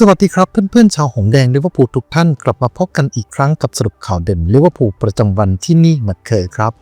สวัสดีครับเพื่อนๆ ชาวหงแดงลิเวอร์พูลทุกท่านกลับมาพบกันอีกครั้งกับสรุปข่าวเด่นลิเวอร์พูลประจำวันที่นี่เหมือนเคยครับ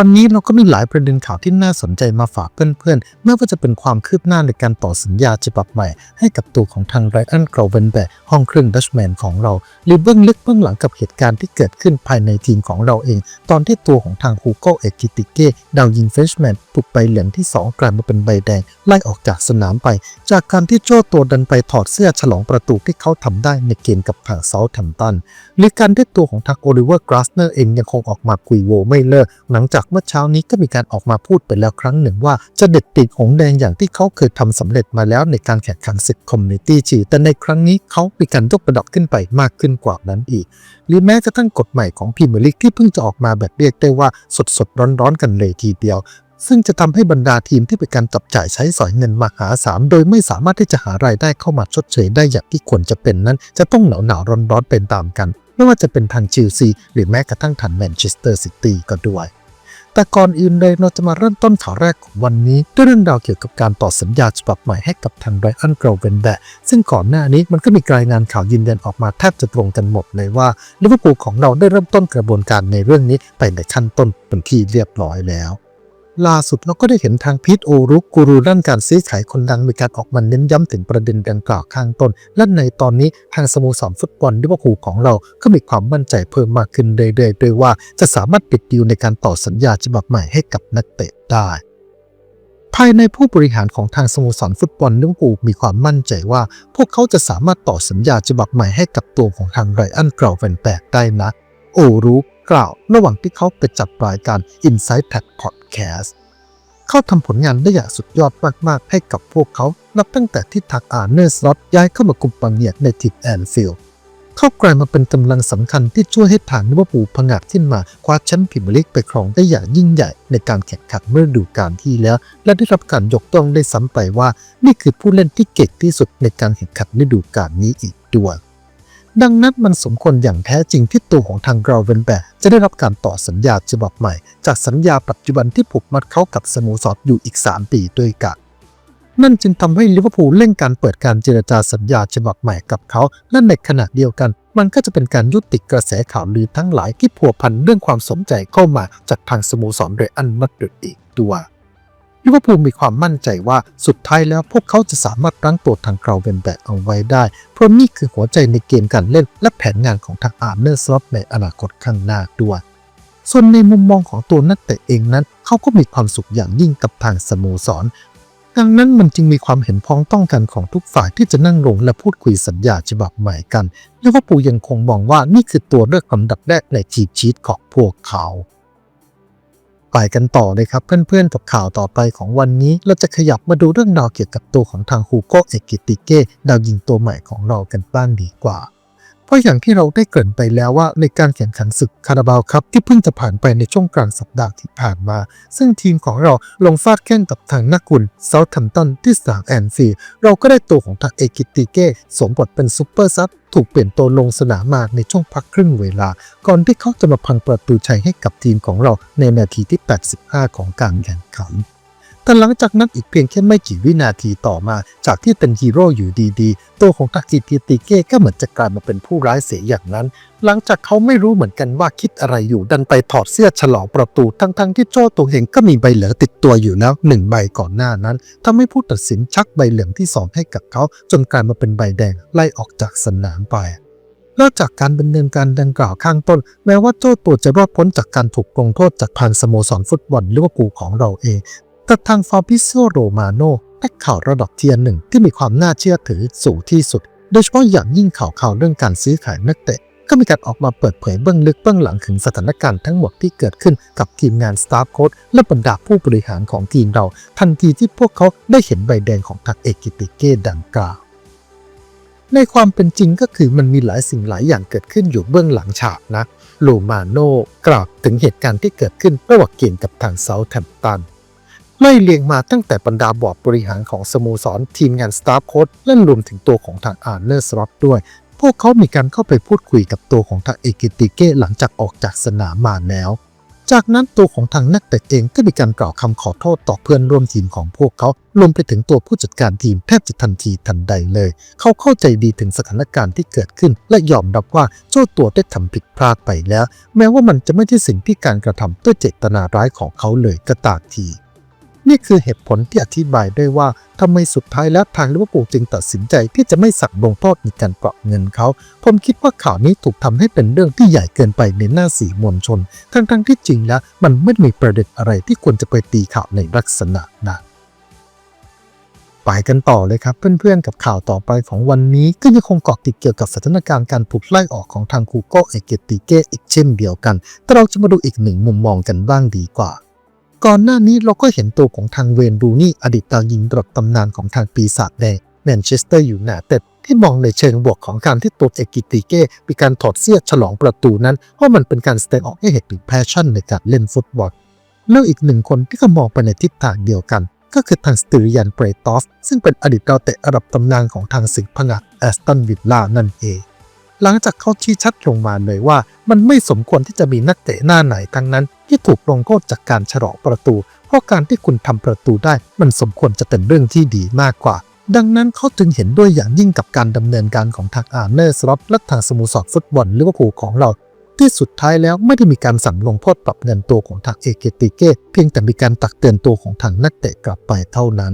วันนี้เราก็มีหลายประเด็นข่าวที่น่าสนใจมาฝากเพื่อนๆ ไม่ว่าจะเป็นความคืบหน้าในการต่อสัญญาฉบับใหม่ ให้กับตัวของทางไรอันเกรเวนแบกห้องเครื่องดัชแมนของเรา หรือเบื้องลึกเบื้องหลังกับเหตุการณ์ที่เกิดขึ้นภายในทีมของเราเอง ตอนที่ตัวของทางฮูโกเอกิติเก้ดาวยิงเฟรชแมนถูกใบเหลืองที่ 2 กลายมาเป็นใบแดง ไล่ออกจากสนามไป จากการที่โจ้ตัวดันไปถอดเสื้อฉลองประตูที่เขาทำได้ในเกมกับทางเซาท์แฮมป์ตันหรือการที่ตัวของทางโอลิเวอร์กราสเนอร์เองยังคงออกมาคุยโวไม่เลิกหลังจากเมื่อเช้านี้ก็มีการออกมาพูดไปแล้วครั้งหนึ่งว่า จะเด็ดติดหงแดงอย่างที่เขาเคยทำสำเร็จมาแล้วในการแข่งขันศึกคอมมิตี้ชีแต่ในครั้งนี้เขามีการยกระดับขึ้นไปมากขึ้นกว่านั้นอีก หรือแม้กระทั่งกฎใหม่ของพรีเมียร์ลีกที่เพิ่งจะออกมาแบบเรียกได้ว่าสดสดๆร้อนๆกันเลยทีเดียวซึ่งจะทำให้บรรดาทีมที่เป็นการจับจ่ายใช้สอยเงินมหาศาลโดยไม่สามารถที่จะหารายได้เข้ามาชดเชยได้อย่างที่ควรจะเป็นนั้น จะต้องหนาวหนาวร้อนร้อนเป็นตามกัน ไม่ว่าจะเป็นทางชิลซีหรือแม้กระทั่งทางแมนเชสเตอร์ซิตี้ก็ด้วย แต่ก่อนอื่นเลยเราจะมาเริ่มต้นข่าวแรกของวันนี้ด้วยเรื่องราวเกี่ยวกับการต่อสัญญาฉบับใหม่ให้กับทางไรอันเกรเวนแบกซึ่งก่อนหน้านี้มันก็มีรายงานข่าวยืนยันออกมาแทบจะตรงกันหมดเลยว่าลิเวอร์พูลของเราได้เริ่มต้นกระบวนการในเรื่องนี้ไปในขั้นต้นเป็นที่เรียบร้อยแล้ว ล่าสุดเราก็ได้เห็นทางพีทโอรุกกูรูด้านการซื้อขายคนดังมีการออกมาเน้นย้ำถึงประเด็นดังกล่าวข้างต้น และในตอนนี้ทางสโมสรฟุตบอลลิเวอร์พูลของเราก็มีความมั่นใจเพิ่มมากขึ้นเรื่อยๆโดยว่าจะสามารถปิดดีลในการต่อสัญญาฉบับใหม่ให้กับนักเตะได้ภายในผู้บริหารของทางสโมสรฟุตบอลลิเวอร์พูลมีความมั่นใจว่า พวกเขาจะสามารถต่อสัญญาฉบับใหม่ให้กับตัวของทางไรอันเกราวแวนแบกได้นะ โอรุกกล่าว ระหว่างที่เขาไปจัดรายการ Inside Tag Podcast เขาทำผลงานได้อย่างสุดยอดมากๆ ให้กับพวกเขา นับตั้งแต่ที่ทักอาเนอร์สล็อตย้ายเข้ามากุมปังเนียในทีมแอนฟิลด์เขากลายมาเป็นกำลังสำคัญที่ช่วยให้ทางลิเวอร์พูลผงาดขึ้นมา คว้าแชมป์พรีเมียร์ลีกไปครองได้อย่างยิ่งใหญ่ในการแข่งขันเมื่อดูกาลที่แล้ว และได้รับการยกย่องได้ซ้ำไปว่า นี่คือผู้เล่นที่เก่งที่สุดในการแข่งขันฤดูกาลนี้อีกด้วย ดังนั้นมันสมควรอย่างแท้จริงที่ตัวของทางกราวเวนแบกจะได้รับการต่อสัญญาฉบับใหม่ จากสัญญาปัจจุบันที่ผูกมัดเขากับสโมสรอยู่อีก 3 ปีด้วยกันนั่นจึงทำให้ลิเวอร์พูลเร่งการเปิดการเจรจาสัญญาฉบับใหม่กับเขา และในขณะเดียวกัน มันก็จะเป็นการยุติกระแสข่าวลือทั้งหลายที่พัวพันเรื่องความสนใจเข้ามาจากทางสโมสรเรอันมาดริดอีกด้วย ลิเวอร์พูลมีความมั่นใจว่าสุดท้ายแล้วพวกเขาจะสามารถรั้งตัวทางกราวเวนแบกเอาไว้ได้ เพราะนี่คือหัวใจในเกมการเล่น และแผนงานของทางอาร์เนอร์สล็อตในอนาคตข้างหน้าด้วยส่วนในมุมมองของตัวนักเตะเองนั้น เขาก็มีความสุขอย่างยิ่งกับทางสโมสร ดังนั้นมันจึงมีความเห็นพ้องต้องกันของทุกฝ่ายที่จะนั่งลงและพูดคุยสัญญาฉบับใหม่กันลิเวอร์พูลยังคงมองว่านี่คือตัวเลือกลำดับแรกในทีมชีตของพวกเขา ไปกันต่อเลยครับเพื่อนๆกับข่าวต่อไปของวันนี้ เราจะขยับมาดูเรื่องราวเกี่ยวกับตัวของทางฮูโกเอกิติเก้ดาวยิงตัวใหม่ของเรากันบ้างดีกว่า เพราะอย่างที่เราได้เกริ่นไปแล้วว่าในการแข่งขันศึกคาราบาวครับที่เพิ่งจะผ่านไปในช่วงกลางสัปดาห์ที่ผ่านมา ซึ่งทีมของเราลงฟาดแข้งกับทางนักกุลเซาท์แฮมป์ตันที่สามแอนฟิลด์เราก็ได้ตัวของทางเอกิติเก้สมบทเป็นซูเปอร์ซับถูกเปลี่ยนตัวลงสนามมาในช่วงพักครึ่งเวลา ก่อนที่เขาจะมาพังประตูชัยให้กับทีมของเราในนาทีที่ 85 ของการแข่งขัน แต่หลังจากนั้นอีกเพียงแค่ไม่กี่วินาทีต่อมา จากที่เป็นฮีโร่อยู่ดีๆ ตัวของทากิติติเก้ก็เหมือนจะกลายมาเป็นผู้ร้ายเสียอย่างนั้น หลังจากเขาไม่รู้เหมือนกันว่าคิดอะไรอยู่ดันไปถอดเสื้อฉลองประตูทั้งๆที่โจ้ตัวเองก็มีใบเหลืองติดตัวอยู่แล้วหนึ่งใบก่อนหน้านั้นทำให้ผู้ตัดสินชักใบเหลืองที่สองให้กับเขาจนกลายมาเป็นใบแดงไล่ออกจากสนามไปนอกจากการดำเนินการดังกล่าวข้างต้น แม้ว่าโจ้ตัวจะรอดพ้นจากการถูกลงโทษจากทางสโมสรฟุตบอลลิเวอร์พูลของเราเอง แต่ทางฟาบิโซโรมาโนนักข่าวระดับเทียร์หนึ่งที่มีความน่าเชื่อถือสูงที่สุด โดยเฉพาะอย่างยิ่งข่าวข่าวเรื่องการซื้อขายนักเตะ ก็มีการออกมาเปิดเผยเบื้องลึกเบื้องหลังถึงสถานการณ์ทั้งหมดที่เกิดขึ้นกับทีมงานสตาฟโค้ดและบรรดาผู้บริหารของทีมเรา ทันทีที่พวกเขาได้เห็นใบแดงของทางเอกิติเก้ดังกล่าวในความเป็นจริงก็คือมันมีหลายสิ่งหลายอย่างเกิดขึ้นอยู่เบื้องหลังฉากนะ โลมาโนกล่าวถึงเหตุการณ์ที่เกิดขึ้นระหว่างเกมกับทางเซาท์แฮมป์ตัน ไล่เลียงมาตั้งแต่บรรดาบอร์ดบริหารของสโมสรทีมงานสตาฟโค้ดและรวมถึงตัวของทางอาร์เนอร์สล็อตด้วย พวกเขามีการเข้าไปพูดคุยกับตัวของทางเอกิติเก้หลังจากออกจากสนามมาแล้ว จากนั้นตัวของทางนักเตะเองก็มีการกล่าวคำขอโทษต่อเพื่อนร่วมทีมของพวกเขารวมไปถึงตัวผู้จัดการทีมแทบจะทันทีทันใดเลย เขาเข้าใจดีถึงสถานการณ์ที่เกิดขึ้น และยอมรับว่าเจ้าตัวได้ทำผิดพลาดไปแล้ว แม้ว่ามันจะไม่ใช่สิ่งที่การกระทำด้วยเจตนาร้ายของเขาเลยก็ตามที นี่คือเหตุผลที่อธิบายได้ว่าทำไมสุดท้ายแล้วทางลิเวอร์พูลจึงตัดสินใจที่จะไม่สั่งลงโทษในการปรับเงินเขา ผมคิดว่าข่าวนี้ถูกทำให้เป็นเรื่องที่ใหญ่เกินไปในหน้าสื่อมวลชน ทั้งๆที่จริงแล้ว มันไม่มีประเด็นอะไรที่ควรจะไปตีข่าวในลักษณะนั้นไปกันต่อเลยครับเพื่อนๆกับข่าวต่อไปของวันนี้ก็ยังคงเกาะติดเกี่ยวกับสถานการณ์การถูกไล่ออกของทางคูโกเอเกติเกอีกเช่นเดียวกัน แต่เราจะมาดูอีกหนึ่งมุมมองกันบ้างดีกว่า ก่อนหน้านี้เราก็เห็นตัวของทางเวนรูนี่อดีตดาวยิงระดับตำนานของทางปีศาจแดงแมนเชสเตอร์ยูไนเต็ดที่มองในเชิงบวกของการที่ตัวเอกิติเก้มีการถอดเสื้อฉลองประตูนั้นเพราะมันเป็นการแสดงออกให้เห็นถึงแพชชั่นในการเล่นฟุตบอลแล้วอีกหนึ่งคนที่ก็มองไปในทิศทางเดียวกัน ก็คือทางสติริยันเปรตอฟซึ่งเป็นอดีตดาวเตะระดับตำนานของทางสิงห์ผงะแอสตันวิลล่านั่นเอง หลังจากเขาชี้ชัดลงมาเลยว่า มันไม่สมควรที่จะมีนักเตะหน้าไหนทั้งนั้น ที่ถูกลงโทษจากการฉลองประตู เพราะการที่คุณทำประตูได้ มันสมควรจะเป็นเรื่องที่ดีมากกว่า ดังนั้นเขาจึงเห็นด้วยอย่างยิ่งกับการดำเนินการของทางอาร์เนอร์สล็อตและทางสโมสรฟุตบอลลิเวอร์พูลของเรา ที่สุดท้ายแล้วไม่ได้มีการสั่งลงโทษปรับเงินตัวของทางเอเกติเก้เพียงแต่มีการตักเตือนตัวของทางนักเตะกลับไปเท่านั้น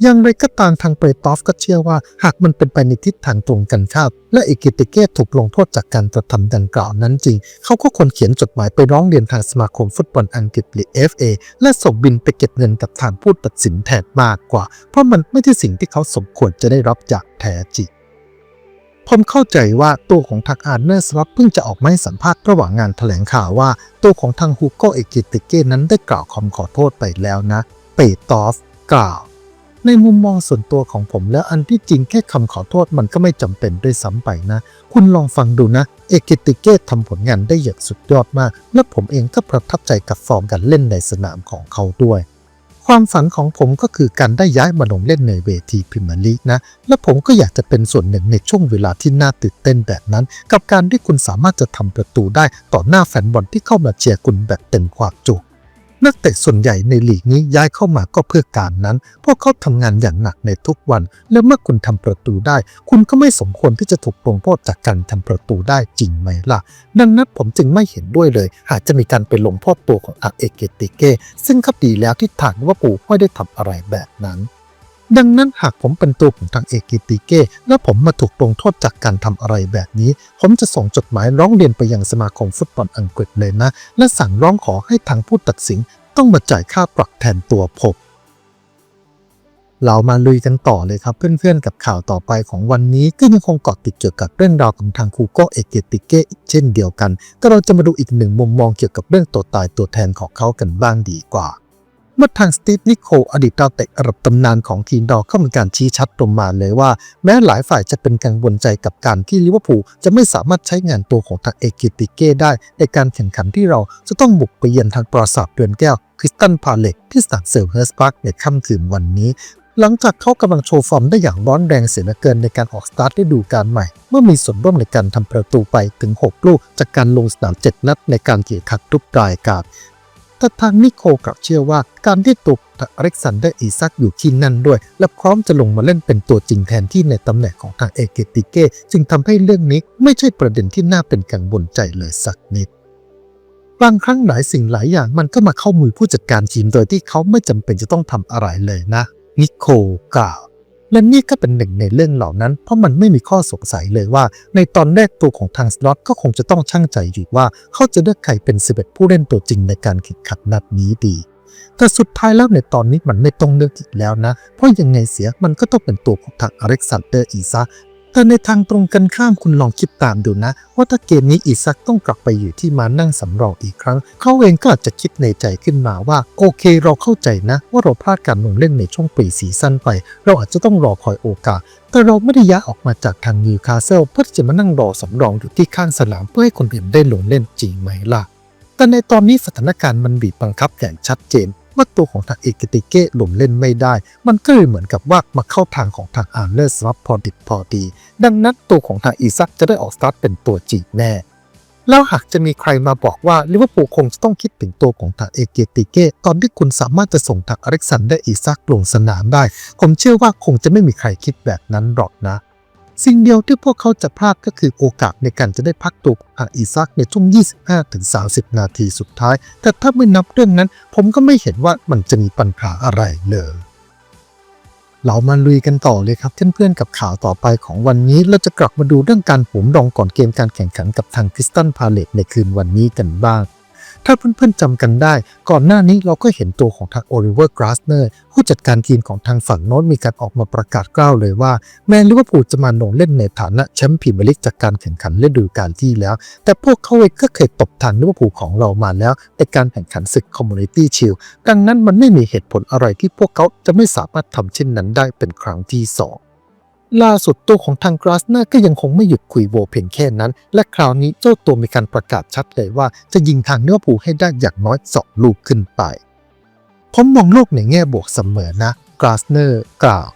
อย่างไรก็ตามทางเปรตอฟก็เชื่อว่า หากมันเป็นไปในทิศทางตรงกันข้ามและเอเกติเก้ถูกลงโทษจากการกระทำดังกล่าวนั้นจริง เขาก็ควรเขียนจดหมายไปร้องเรียนทางสมาคมฟุตบอลอังกฤษหรือ FA และส่งบินไปเก็บเงินกับทางผู้ตัดสินแทนมากกว่า เพราะมันไม่ใช่สิ่งที่เขาสมควรจะได้รับจากแท้จริงผมเข้าใจว่าตัวของทางอาร์เนอร์สล็อตเพิ่งจะออกมาให้สัมภาษณ์ระหว่างงานแถลงข่าวว่า ตัวของทางฮูโกเอกิติเก้นั้นได้กล่าวคำขอโทษไปแล้วนะ เปตอฟกล่าว ในมุมมองส่วนตัวของผมแล้วอันที่จริงแค่คำขอโทษมันก็ไม่จำเป็นด้วยซ้ำไปนะ คุณลองฟังดูนะ เอกิติเก้ทำผลงานได้อย่างสุดยอดมาก และผมเองก็ประทับใจกับฟอร์มการเล่นในสนามของเขาด้วย ความฝันของผมก็คือการได้ย้ายมาลงเล่นในเวทีพรีเมียร์ลีกนะ และผมก็อยากจะเป็นส่วนหนึ่งในช่วงเวลาที่น่าตื่นเต้นแบบนั้น กับการที่คุณสามารถจะทำประตูได้ต่อหน้าแฟนบอลที่เข้ามาเชียร์คุณแบบเต็มความจุ นักเตะส่วนใหญ่ในลีกนี้ย้ายเข้ามาก็เพื่อการนั้น พวกเขาทำงานอย่างหนักในทุกวัน และเมื่อคุณทำประตูได้ คุณก็ไม่สมควรที่จะถูกลงโทษจากการทำประตูได้จริงไหมล่ะ ดังนั้นผมจึงไม่เห็นด้วยเลยหากจะมีการไปลงโทษตัวของอาเอเกติเกซึ่งครับดีแล้วที่ถานว่าปู่ไม่ได้ทำอะไรแบบนั้น ดังนั้นหากผมเป็นตัวของทางเอกิติเก้และผมมาถูกลงโทษจากการทำอะไรแบบนี้ ผมจะส่งจดหมายร้องเรียนไปยังสมาคมฟุตบอลอังกฤษเลยนะ และสั่งร้องขอให้ทางผู้ตัดสินต้องมาจ่ายค่าปรับแทนตัวผมเรามาลุยกันต่อเลยครับเพื่อนๆ กับข่าวต่อไปของวันนี้ก็ยังคงเกาะติดเกี่ยวกับเรื่องราวของทางคูโกเอเกติเก้อีกเช่นเดียวกันแต่เราจะมาดูอีกหนึ่งมุมมองเกี่ยวกับเรื่องตัวตายตัวแทนของเขากันบ้างดีกว่า เมื่อทางสตีฟนิโคลอดีตดาวเตะระดับตำนานของทีมดาวเข้ามีการชี้ชัดลงมาเลยว่า แม้หลายฝ่ายจะเป็นกังวลใจกับการที่ลิเวอร์พูลจะไม่สามารถใช้งานตัวของทางเอกิติเก้ได้ ในการแข่งขันที่เราจะต้องบุกไปเยือนทางปราสาทเดือนแก้วคริสตันพาเลตที่สนามเซลเฮิร์สพาร์คในค่ำคืนวันนี้หลังจากเขากำลังโชว์ฟอร์มได้อย่างร้อนแรงเสียเหลือเกินในการออกสตาร์ทฤดูกาลใหม่ เมื่อมีส่วนร่วมในการทำประตูไปถึง 6 ลูก จากการลงสนาม 7 นัดในการเกี่ยขัดทุกรายการ แต่ทางนิโคกลับเชื่อว่าการที่ตัวอเล็กซานเดอร์อีซักอยู่ที่นั่นด้วย และพร้อมจะลงมาเล่นเป็นตัวจริงแทนที่ในตำแหน่งของทางเอเกติเก้จึงทำให้เรื่องนี้ไม่ใช่ประเด็นที่น่าเป็นกังวลใจเลยสักนิดบางครั้งหลายสิ่งหลายอย่างมันก็มาเข้ามือผู้จัดการทีมโดยที่เขาไม่จำเป็นจะต้องทำอะไรเลยนะนิโคกล่าว และนี่ก็เป็นหนึ่งในเรื่องเหล่านั้น เพราะมันไม่มีข้อสงสัยเลยว่า ในตอนแรกตัวของทางสล็อตก็คงจะต้องช่างใจอยู่ว่า เขาจะเลือกใครเป็น 11 ผู้เล่นตัวจริงในการแข่งขันนัดนี้ดี แต่สุดท้ายแล้วในตอนนี้มันไม่ต้องเลือกอีกแล้วนะ เพราะยังไงเสียมันก็ต้องเป็นตัวของทางอเล็กซานเดอร์อีซา แต่ในทางตรงกันข้ามคุณลองคิดตามดูนะ ว่าถ้าเกมนี้อีซักต้องกลับไปอยู่ที่มานั่งสำรองอีกครั้ง เขาเองก็อาจจะคิดในใจขึ้นมาว่า โอเคเราเข้าใจนะ ว่าเราพลาดการลงเล่นในช่วงปีซีซั่นไป เราอาจจะต้องรอคอยโอกาส แต่เราไม่ได้ย้ายออกมาจากทางนิวคาสเซิลเพื่อจะมานั่งรอสำรองอยู่ที่ข้างสนามเพื่อให้คนอื่นได้ลงเล่นจริงไหมล่ะแต่ในตอนนี้สถานการณ์มันบีบบังคับอย่างชัดเจน ว่าตัวของทางเอกติเก้ลงเล่นไม่ได้ มันก็เลยเหมือนกับว่ามาเข้าทางของทางอาร์เลอร์สลับพอดิบพอดี ดังนั้นตัวของทางอีซักจะได้ออกสตาร์ทเป็นตัวจริงแน่แล้วหากจะมีใครมาบอกว่าลิเวอร์พูลคงจะต้องคิดถึงตัวของทางเอเกติเก้ตอนที่คุณสามารถจะส่งทางอเล็กซานเดอร์อีซักลงสนามได้ ผมเชื่อว่าคงจะไม่มีใครคิดแบบนั้นหรอกนะ สิ่งเดียวที่พวกเขาจะพลาดก็คือโอกาสในการจะได้พักตัวอาอีซักในช่วง 25-30 นาทีสุดท้าย แต่ถ้าไม่นับเรื่องนั้น ผมก็ไม่เห็นว่ามันจะมีปัญหาอะไรเลยเรามาลุยกันต่อเลยครับเพื่อนๆกับข่าวต่อไปของวันนี้เราจะกลับมาดูเรื่องการโหมรองก่อนเกมการแข่งขันกับทางคริสตันพาเลตในคืนวันนี้กันบ้าง ถ้าเพื่อนๆจำกันได้ ก่อนหน้านี้เราก็เห็นตัวของทางโอลิเวอร์กราสเนอร์ผู้จัดการทีมของทางฝั่งโน้นมีการออกมาประกาศกล้าวเลยว่า แม้ลิเวอร์พูลจะมาลงเล่นในฐานะแชมป์พรีเมียร์ลีกจากการแข่งขันฤดูกาลที่แล้ว แต่พวกเขาเองก็เคยตบทางลิเวอร์พูลของเรามาแล้วในการแข่งขันศึกคอมมูนิตี้ชิลดังนั้นมันไม่มีเหตุผลอะไรที่พวกเขาจะไม่สามารถทำเช่นนั้นได้เป็นครั้งที่สอง ล่าสุดตัวของทางกราสเนอร์ก็ยังคงไม่หยุดคุยโวเพียงแค่นั้น และคราวนี้เจ้าตัวมีการประกาศชัดเลยว่าจะยิงทางลิเวอร์พูลให้ได้อย่างน้อยสองลูกขึ้นไปผมมองโลกในแง่บวกเสมอนะกราสเนอร์กล่าว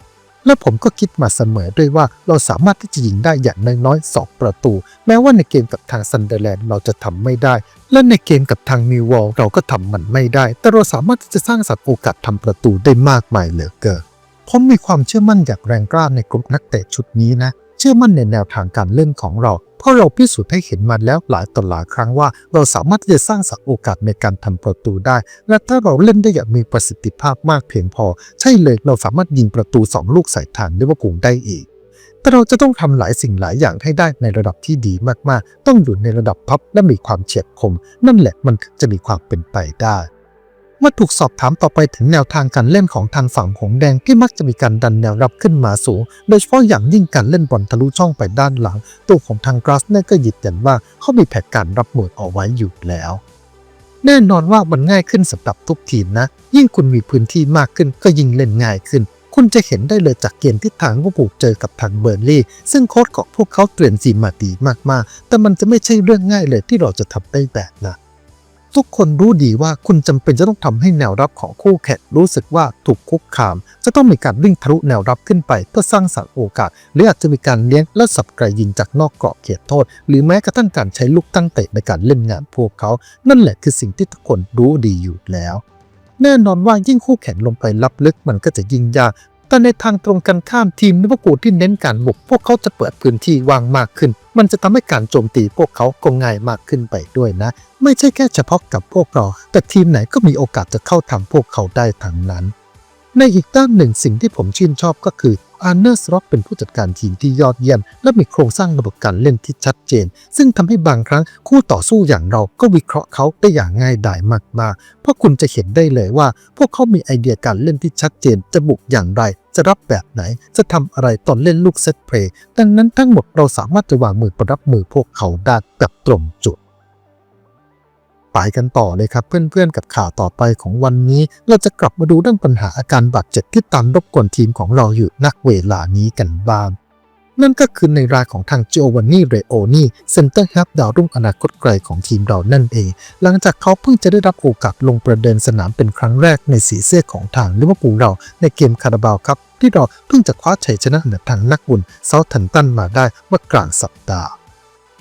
และผมก็คิดมาเสมอด้วยว่าเราสามารถที่จะยิงได้อย่างน้อยๆสองประตู แม้ว่าในเกมกับทางซันเดอร์แลนด์เราจะทำไม่ได้ และในเกมกับทางมิววอลเราก็ทำมันไม่ได้ แต่เราสามารถที่จะสร้างสรรค์โอกาสทำประตูได้มากมายเหลือเกิน ผมมีความเชื่อมั่นอย่างแรงกล้าในกลุ่มนักเตะชุดนี้นะ เชื่อมั่นในแนวทางการเล่นของเรา เพราะเราพิสูจน์ให้เห็นมาแล้วหลายต่อหลายครั้งว่า เราสามารถที่จะสร้างสรรค์โอกาสในการทำประตูได้ และถ้าเราเล่นได้อย่างมีประสิทธิภาพมากเพียงพอ ใช่เลยเราสามารถยิงประตู 2 ลูกใส่ทางลิเวอร์พูลได้อีกแต่เราจะต้องทำหลายสิ่งหลายอย่างให้ได้ในระดับที่ดีมากๆ ต้องอยู่ในระดับพับและมีความเฉียบคม นั่นแหละมันจะมีความเป็นไปได้ เมื่อถูกสอบถามต่อไปถึงแนวทางการเล่นของทางฝั่งหงแดงที่มักจะมีการดันแนวรับขึ้นมาสูง โดยเฉพาะอย่างยิ่งการเล่นบอลทะลุช่องไปด้านหลัง ตัวของทางกราสเนอร์ก็ยืนยันว่าเขามีแผนการรับมือเอาไว้อยู่แล้ว แน่นอนว่ามันง่ายขึ้นสำหรับทุกทีมนะ ยิ่งคุณมีพื้นที่มากขึ้นก็ยิ่งเล่นง่ายขึ้น คุณจะเห็นได้เลยจากเกมที่ทางวอร์พูลเจอกับทางเบอร์ลี่ ซึ่งโค้ชของพวกเขาเตรียมทีมาดีมากๆ แต่มันจะไม่ใช่เรื่องง่ายเลยที่เราจะทำได้แบบนั้น ทุกคนรู้ดีว่าคุณจำเป็นจะต้องทำให้แนวรับของคู่แข่งรู้สึกว่าถูกคุกคาม จะต้องมีการวิ่งทะลุแนวรับขึ้นไป เพื่อสร้างสรรค์โอกาส หรืออาจจะมีการเลี้ยงและสับไกลยิงจากนอกกรอบเขตโทษ หรือแม้กระทั่งการใช้ลูกตั้งเตะในการเล่นงานพวกเขา นั่นแหละคือสิ่งที่ทุกคนรู้ดีอยู่แล้ว แน่นอนว่ายิ่งคู่แข่งลงไปลับลึกมันก็จะยิ่งยาก แต่ในทางตรงกันข้ามทีมลิเวอร์พูลที่เน้นการบุก พวกเขาจะเปิดพื้นที่ว่างมากขึ้น มันจะทำให้การโจมตีพวกเขาก็ง่ายมากขึ้นไปด้วยนะ ไม่ใช่แค่เฉพาะกับพวกเรา แต่ทีมไหนก็มีโอกาสจะเข้าทำพวกเขาได้ทั้งนั้น ในอีกด้านหนึ่งสิ่งที่ผมชื่นชอบก็คืออาร์เนอร์สล็อตเป็นผู้จัดการทีมที่ยอดเยี่ยม และมีโครงสร้างระบบการเล่นที่ชัดเจน ซึ่งทำให้บางครั้งคู่ต่อสู้อย่างเราก็วิเคราะห์เขาได้อย่างง่ายดายมากๆ เพราะคุณจะเห็นได้เลยว่า พวกเขามีไอเดียการเล่นที่ชัดเจน จะบุกอย่างไร จะรับแบบไหน จะทำอะไรตอนเล่นลูกเซตเพลย์ดังนั้นทั้งหมดเราสามารถจะวางมือประรับมือพวกเขาได้แบบตรงจุด ไปกันต่อเลยครับ เพื่อนๆกับข่าวต่อไปของวันนี้ เราจะกลับมาดูเรื่องปัญหาอาการบาดเจ็บที่ตามรบกวนทีมของเราอยู่นักเวลานี้กันบ้างนั่นก็คือในรายของทาง g i o v a n n i Reoni เซนเตอร์ฮับดาวรุ่งอนาคตไกลของทีมเรานั่นเอง หลังจากเขาเพิ่งจะได้รับโอกาสลงประเดินสนามเป็นครั้งแรกในสีเสื้อของทางลิเวอร์พูลเราในเกมคาราบาวครับ ที่เราเพิ่งจะคว้าชัยชนะเหนือทางนักบุญเซาท์ทันตันมาได้เมื่อกลางสัปดาห์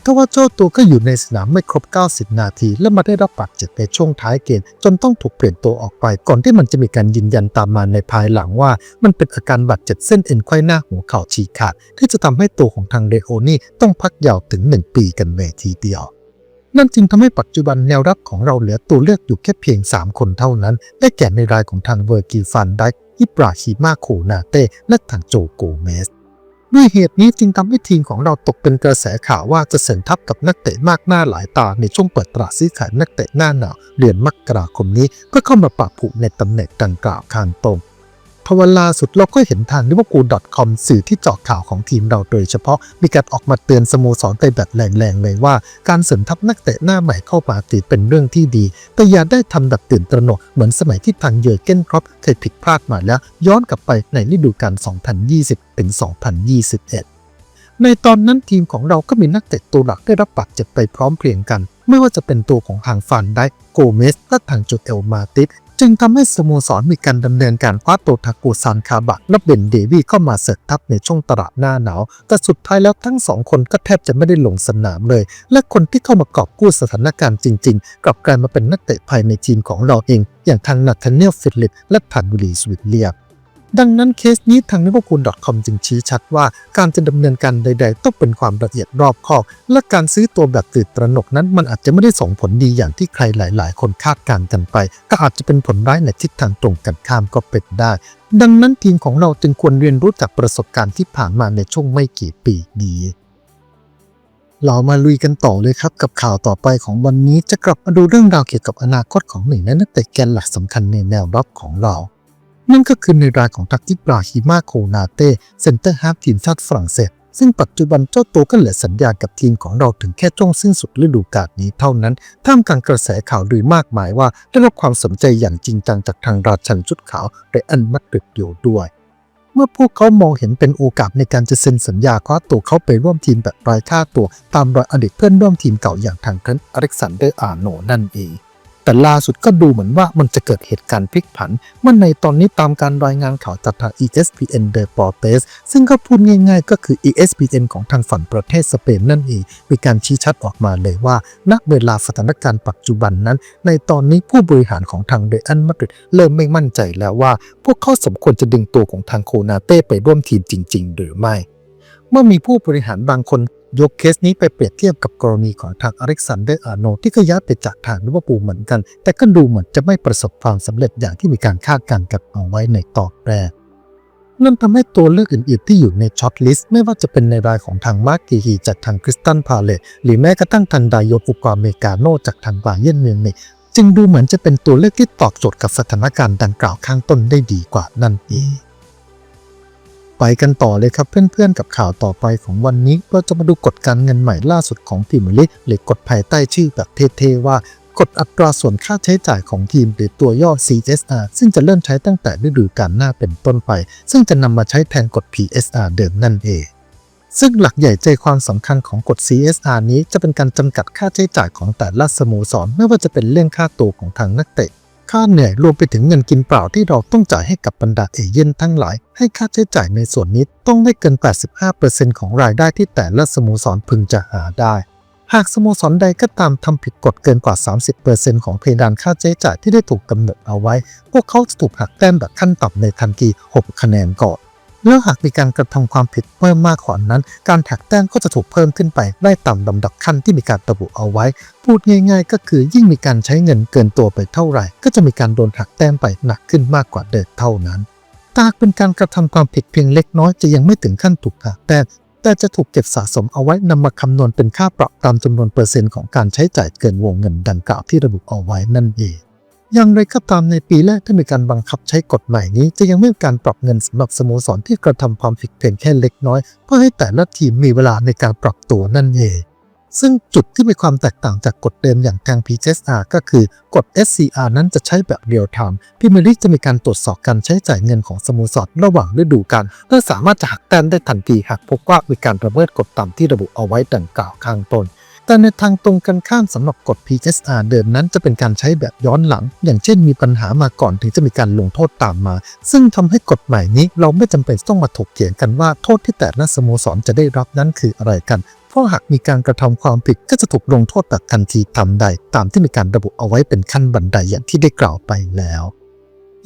ทว่าเจ้าตัวก็อยู่ในสนามไม่ครบ 90 นาที และมาได้รับบาดเจ็บในช่วงท้ายเกมจนต้องถูกเปลี่ยนตัวออกไป ก่อนที่มันจะมีการยืนยันตามมาในภายหลังว่า มันเป็นอาการบาดเจ็บเส้นเอ็นไขว้หน้าหัวเข่าฉีกขาด ที่จะทำให้ตัวของทางเรโอนี่ต้องพักยาวถึง 1 ปีกันเลยทีเดียวนั่นจึงทำให้ปัจจุบันแนวรับของเราเหลือตัวเลือกอยู่แค่เพียง 3 คนเท่านั้น ได้แก่ในรายของทางเวอร์กิฟันไดอิบราฮิมาโคนาเต้และทางโจโกเมส ด้วยเหตุนี้จึงทำให้ทีมของเราตกเป็นกระแสข่าวว่าจะเสริมทัพกับนักเตะมากหน้าหลายตาในช่วงเปิดตลาดซื้อขายนักเตะหน้าหนาวเดือนมกราคมนี้ก็เข้ามาปรับผูกในตำแหน่งดังกล่าวขางตรง พอเวลาสุดเราก็เห็นทาง liverpool.com สื่อที่เจาะข่าวของทีมเราโดยเฉพาะมีการออกมาเตือนสโมสรไปแบบแรงๆเลยว่า การเสริมทัพนักเตะหน้าใหม่เข้ามาติดเป็นเรื่องที่ดี แต่อย่าได้ทำแบบตื่นตระหนกเหมือนสมัยที่ทางเยอร์เกนครอปเคยผิดพลาดมาแล้ว ย้อนกลับไปในฤดูกาล 2020 ถึง 2021ในตอนนั้นทีมของเราก็มีนักเตะตัวหลักได้รับบาดเจ็บไปพร้อมเพรียงกัน ไม่ว่าจะเป็นตัวของทางฟานไดโกเมสและทางโจเอลมาติส จึงทำให้สโมสรมีการดำเนินการคว้าตัวทากูซานคาบะและเบนเดวี่เข้ามาเสริมทัพในช่วงตลาดหน้าหนาว แต่สุดท้ายแล้วทั้งสองคนก็แทบจะไม่ได้ลงสนามเลย และคนที่เข้ามากอบกู้สถานการณ์จริง ๆ กลับกลายมาเป็นนักเตะภายในทีมของเราเอง อย่างทางนาธานเนลฟิลลิปและทันบุรีสวิตเลียบ ดังนั้นเคสนี้ทาง liverpool.com จึงชี้ชัดว่าการจะดำเนินการใด ๆ ต้องเป็นความละเอียดรอบคอบ และการซื้อตัวแบบตื่นตระหนกนั้น มันอาจจะไม่ได้ส่งผลดีอย่างที่ใครหลาย ๆ คนคาดการณ์กันไป ก็อาจจะเป็นผลร้ายในทิศทางตรงกันข้ามก็เป็นได้ ดังนั้นทีมของเราจึงควรเรียนรู้จากประสบการณ์ที่ผ่านมาในช่วงไม่กี่ปีนี้เรามาลุยกันต่อเลยครับกับข่าวต่อไปของวันนี้จะกลับมาดูเรื่องราวเกี่ยวกับอนาคตของหนึ่งในนักเตะแกนหลักสำคัญในแนวรับของเรา นั่นก็คือในรายของทักกิบราฮิมาโคนาเต้เซนเตอร์ฮาฟทีมชาติฝรั่งเศส ซึ่งปัจจุบันเจ้าตัวก็เหลือสัญญากับทีมของเราถึงแค่ช่วงสิ้นสุดฤดูกาลนี้เท่านั้น ท่ามกลางกระแสข่าวลือมากมายว่าได้รับความสนใจอย่างจริงจังจากทางราชันชุดขาวเรอันมัดริดอยู่ด้วยเมื่อพวกเขามองเห็นเป็นโอกาสในการจะเซ็นสัญญาคว้าตัวเขาไปร่วมทีมแบบรายค่าตัว ตามรอยอดีตเพื่อนร่วมทีมเก่าอย่างทางเทรนอเล็กซานเดอร์อาโนนั่นเอง แต่ล่าสุดก็ดูเหมือนว่ามันจะเกิดเหตุการณ์พลิกผัน เมื่อในตอนนี้ตามการรายงานข่าวจากทาง ESPN d e p o r t e s ซึ่งก็พูดง่ายๆ ก็คือ ESPN ของทางฝั่งประเทศสเปนนั่นเอง มีการชี้ชัดออกมาเลยว่า ณ เวลาสถานการณ์ปัจจุบันนั้น ในตอนนี้ผู้บริหารของทางเรอันมาดริดเริ่มไม่มั่นใจแล้วว่า พวกเขาสมควรจะดึงตัวของทางโคนาเต้ไปร่วมทีมจริง ๆ หรือไม่ เมื่อมีผู้บริหารบางคนยกเคสนี้ไปเปรียบเทียบกับกรณีของทางอเล็กซานเดอร์อาโนที่ก็ย้ายไปจากทางลิเวอร์พูลเหมือนกัน แต่ก็ดูเหมือนจะไม่ประสบความสำเร็จอย่างที่มีการคาดการณ์กันเอาไว้ในตอนแรกนั่นทำให้ตัวเลือกอื่นๆที่อยู่ในช็อตลิสต์ไม่ว่าจะเป็นในรายของทางมาร์กีฮีจากทางคริสตันพาเลตหรือแม้กระทั่งทางดายโยอุกวาเมกาโนจากทางบาเยร์นมิวนิกจึงดูเหมือนจะเป็นตัวเลือกที่ตอบโจทย์กับสถานการณ์ดังกล่าวข้างต้นได้ดีกว่านั่นเอง ไปกันต่อเลยครับเพื่อนๆ กับข่าวต่อไปของวันนี้เราจะมาดูกฎการเงินใหม่ล่าสุดของพรีเมียร์ลีกหรือกฎภายใต้ชื่อแบบเท่ๆว่ากฎอัตราส่วนค่าใช้จ่ายของทีมหรือตัวย่อ CSR ซึ่งจะเริ่มใช้ตั้งแต่ฤดูกาลหน้าเป็นต้นไป ซึ่งจะนำมาใช้แทนกฎ PSR เดิมนั่นเองซึ่งหลักใหญ่ใจความสำคัญของกฎ CSR นี้จะเป็นการจำกัดค่าใช้จ่ายของแต่ละสโมสรไม่ว่าจะเป็นเรื่องค่าตัวของทางนักเตะ ค่าเหนื่อยรวมไปถึงเงินกินเปล่าที่เราต้องจ่ายให้กับบรรดาเอเย่นทั้งหลาย ให้ค่าใช้จ่ายในส่วนนี้ต้องไม่เกิน 85%ของรายได้ที่แต่ละสโมสรพึงจะหาได้ หากสโมสรใดก็ตามทำผิดกฎเกินกว่า 30%ของเพดานค่าใช้จ่ายที่ได้ถูกกำหนดเอาไว้ พวกเขาจะถูกหักแต้มแบบขั้นต่ำในทันที 6 คะแนนก่อน แล้วหากมีการกระทำความผิดเพิ่มมากกว่านั้น การหักแต้มก็จะถูกเพิ่มขึ้นไปได้ตามลำดับขั้นที่มีการระบุเอาไว้ พูดง่าย ๆ ก็คือยิ่งมีการใช้เงินเกินตัวไปเท่าไหร่ ก็จะมีการโดนหักแต้มไปหนักขึ้นมากกว่าเดิมเท่านั้นถ้าหากเป็นการกระทำความผิดเพียงเล็กน้อยจะยังไม่ถึงขั้นถูกหักแต้มแต่จะถูกเก็บสะสมเอาไว้นำมาคำนวณเป็นค่าปรับตามจำนวนเปอร์เซ็นต์ของการใช้จ่ายเกินวงเงินดังกล่าวที่ระบุเอาไว้นั่นเอง อย่างไรก็ตามในปีแรกที่มีการบังคับใช้กฎใหม่นี้ จะยังไม่มีการปรับเงินสำหรับสโมสรที่กระทำความผิดเพียงแค่เล็กน้อย เพื่อให้แต่ละทีมมีเวลาในการปรับตัวนั่นเอง ซึ่งจุดที่มีความแตกต่างจากกฎเดิมอย่างทาง PSR ก็คือกฎ SCR นั้นจะใช้แบบเรียลไทม์พิมยร์ลีกจะมีการตรวจสอบการใช้จ่ายเงินของสโมสรระหว่างฤดูกาลเพื่อสามารถจะหักแต้มได้ทันทีหากพบว่ามีการละเมิดกฎตามที่ระบุเอาไว้ดังกล่าวข้างต้น แต่ในทางตรงกันข้ามสำหรับกฎ PSR เดิมนั้นจะเป็นการใช้แบบย้อนหลัง อย่างเช่นมีปัญหามาก่อนถึงจะมีการลงโทษตามมา ซึ่งทำให้กฎหมายนี้เราไม่จำเป็นต้องมาถกเถียงกันว่าโทษที่แต่ละสโมสรจะได้รับนั้นคืออะไรกันเพราะหากมีการกระทำความผิดก็จะถูกลงโทษแบบทันทีทำใด ตามที่มีการระบุเอาไว้เป็นขั้นบันไดอย่างที่ได้กล่าวไปแล้ว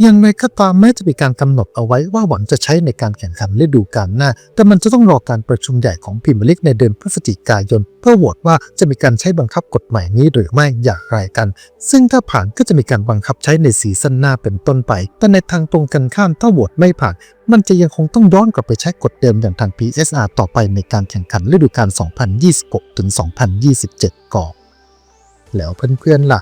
อย่างไรก็ตามแม้จะมีการกำหนดเอาไว้ว่าหวังจะใช้ในการแข่งขันฤดูกาลหน้า แต่มันจะต้องรอการประชุมใหญ่ของพรีเมียร์ลีกในเดือนพฤศจิกายน เพื่อโหวตว่าจะมีการใช้บังคับกฎหมายนี้หรือไม่อย่างไรกัน ซึ่งถ้าผ่านก็จะมีการบังคับใช้ในซีซั่นหน้าเป็นต้นไป แต่ในทางตรงกันข้ามถ้าโหวตไม่ผ่าน มันจะยังคงต้องย้อนกลับไปใช้กฎเดิมอย่างทาง PSR ต่อไปในการแข่งขันฤดูกาล 2026ถึง2027 ก่อนแล้วเพื่อนๆล่ะ